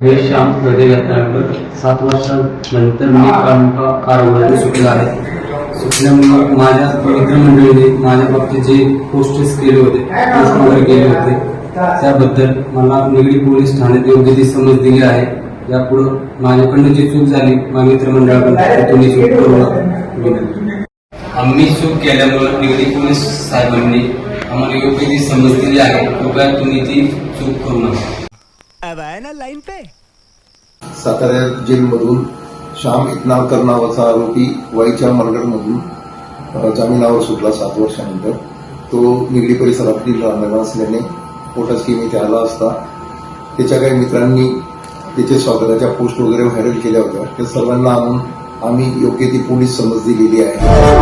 हे श्याम हृदय घातल्यानंतर सात वर्षानंतर मी कामका कारभाराने सुटला आहे. सुटल्यामुळे माझ्या मित्रमंडळीने माझ्या बाबतीत जे पोस्टेस केले होते वगैरे केले होते त्याबद्दल मला निगडी पोलीस ठाण्यात योग्य ती समज दिली आहे. यापुढं माझ्याकडनं जी चूक झाली माझ्या मित्रमंडळाकडून तुम्ही चूक करू आम्ही चूक केल्यामुळे निगडी पोलीस साहेबांनी आम्हाला योग्य ती समज दिली आहे. कृपया तुम्ही ती चूक करू नका. अब आए ना लाइन पे. सातारा जेलमधून श्याम इतनाळकर नावाचा आरोपी वाईच्या मनगडमधून मधून जामिनावर सुटला सात वर्षानंतर. तो निगडी परिसरातील राहणारा असल्याने पोटाची येथे आला असता. त्याच्या काही मित्रांनी त्याच्या स्वागताच्या पोस्ट वगैरे व्हायरल केल्या होत्या. त्या सर्वांना आणून आम्ही योग्य ती पोलीस समज दिलेली आहे.